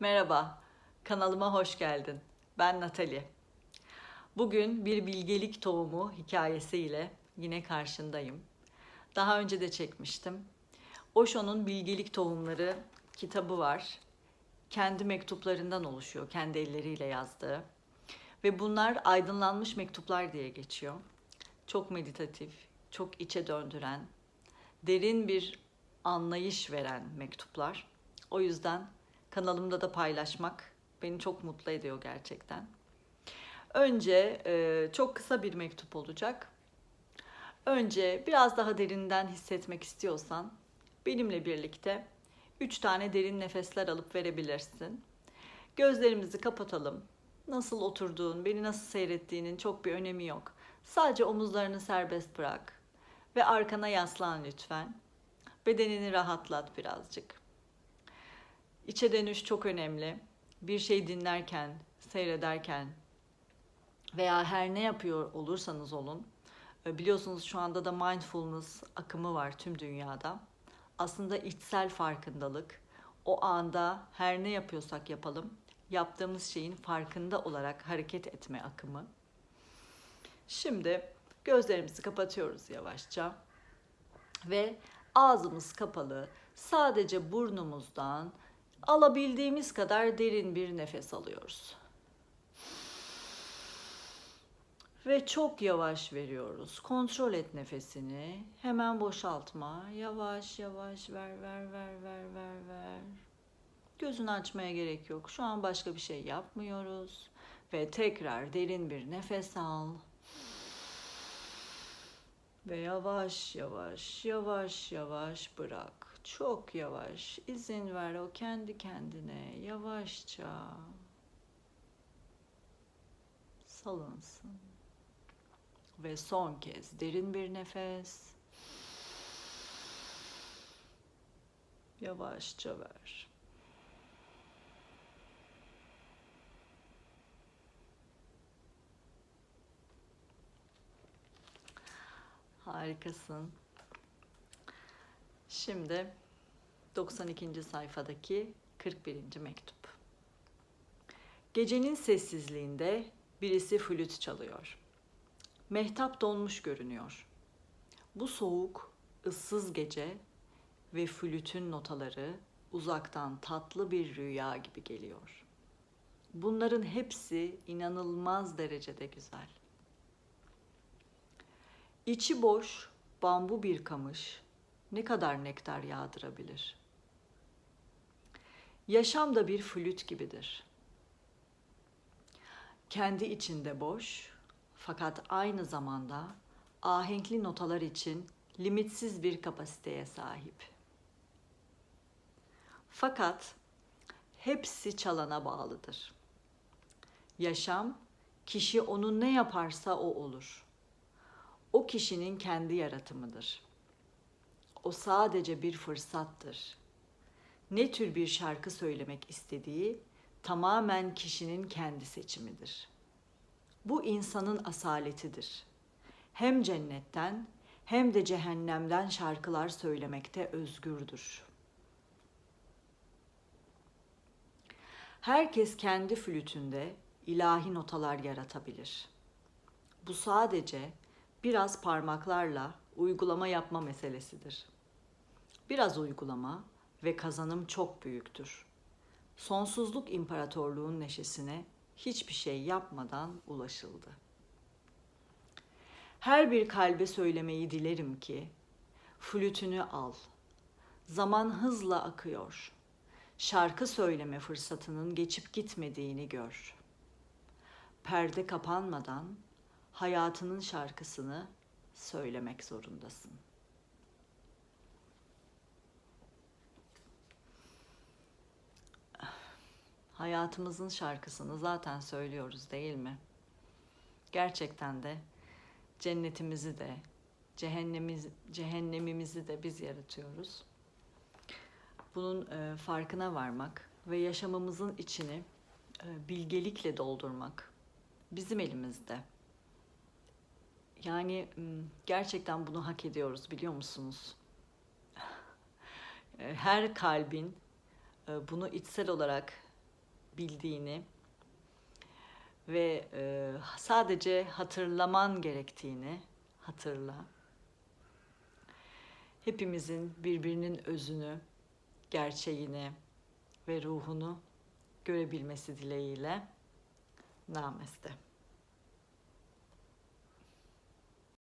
Merhaba, kanalıma hoş geldin. Ben Natali. Bugün bir bilgelik tohumu hikayesiyle yine karşındayım. Daha önce de çekmiştim. Osho'nun Bilgelik Tohumları kitabı var. Kendi mektuplarından oluşuyor, kendi elleriyle yazdığı. Ve bunlar aydınlanmış mektuplar diye geçiyor. Çok meditatif, çok içe döndüren, derin bir anlayış veren mektuplar. O yüzden kanalımda da paylaşmak beni çok mutlu ediyor gerçekten. Önce e, çok kısa bir mektup olacak. Önce biraz daha derinden hissetmek istiyorsan benimle birlikte üç tane derin nefesler alıp verebilirsin. Gözlerimizi kapatalım. Nasıl oturduğun, beni nasıl seyrettiğinin çok bir önemi yok. Sadece omuzlarını serbest bırak ve arkana yaslan lütfen. Bedenini rahatlat birazcık. İçe dönüş çok önemli. Bir şey dinlerken, seyrederken veya her ne yapıyor olursanız olun. e, Biliyorsunuz şu anda da mindfulness akımı var tüm dünyada. Aslında içsel farkındalık. O anda her ne yapıyorsak yapalım, yaptığımız şeyin farkında olarak hareket etme akımı. Şimdi gözlerimizi kapatıyoruz yavaşça ve ağzımız kapalı sadece burnumuzdan alabildiğimiz kadar derin bir nefes alıyoruz. Ve çok yavaş veriyoruz. Kontrol et nefesini. Hemen boşaltma. Yavaş yavaş ver ver ver ver ver ver. Gözünü açmaya gerek yok. Şu an başka bir şey yapmıyoruz. Ve tekrar derin bir nefes al. Ve yavaş yavaş yavaş yavaş bırak. Çok yavaş. izin ver o kendi kendine yavaşça salınsın. Ve son kez derin bir nefes. Yavaşça ver. Harikasın. Şimdi 92. sayfadaki 41. mektup. Gecenin sessizliğinde birisi flüt çalıyor. Mehtap donmuş görünüyor. Bu soğuk, ıssız gece ve flütün notaları uzaktan tatlı bir rüya gibi geliyor. Bunların hepsi inanılmaz derecede güzel. İçi boş, bambu bir kamış ne kadar nektar yağdırabilir? Yaşam da bir flüt gibidir. Kendi içinde boş, fakat aynı zamanda ahenkli notalar için limitsiz bir kapasiteye sahip. Fakat hepsi çalana bağlıdır. Yaşam kişi onu ne yaparsa o olur. O kişinin kendi yaratımıdır. O sadece bir fırsattır. Ne tür bir şarkı söylemek istediği tamamen kişinin kendi seçimidir.'' Bu insanın asaletidir. Hem cennetten hem de cehennemden şarkılar söylemekte özgürdür. Herkes kendi flütünde ilahi notalar yaratabilir. Bu sadece biraz parmaklarla uygulama yapma meselesidir. Biraz uygulama ve kazanım çok büyüktür. Sonsuzluk imparatorluğun neşesine hiçbir şey yapmadan ulaşıldı. Her bir kalbe söylemeyi dilerim ki flütünü al. Zaman hızla akıyor. Şarkı söyleme fırsatının geçip gitmediğini gör. Perde kapanmadan hayatının şarkısını söylemek zorundasın. hayatımızın şarkısını zaten söylüyoruz değil mi? Gerçekten de cennetimizi de cehennemiz, cehennemimizi de biz yaratıyoruz. Bunun e, farkına varmak ve yaşamımızın içini e, bilgelikle doldurmak bizim elimizde. Yani gerçekten bunu hak ediyoruz biliyor musunuz? Her kalbin bunu içsel olarak bildiğini ve sadece hatırlaman gerektiğini hatırla. Hepimizin birbirinin özünü, gerçeğini ve ruhunu görebilmesi dileğiyle. Namaste.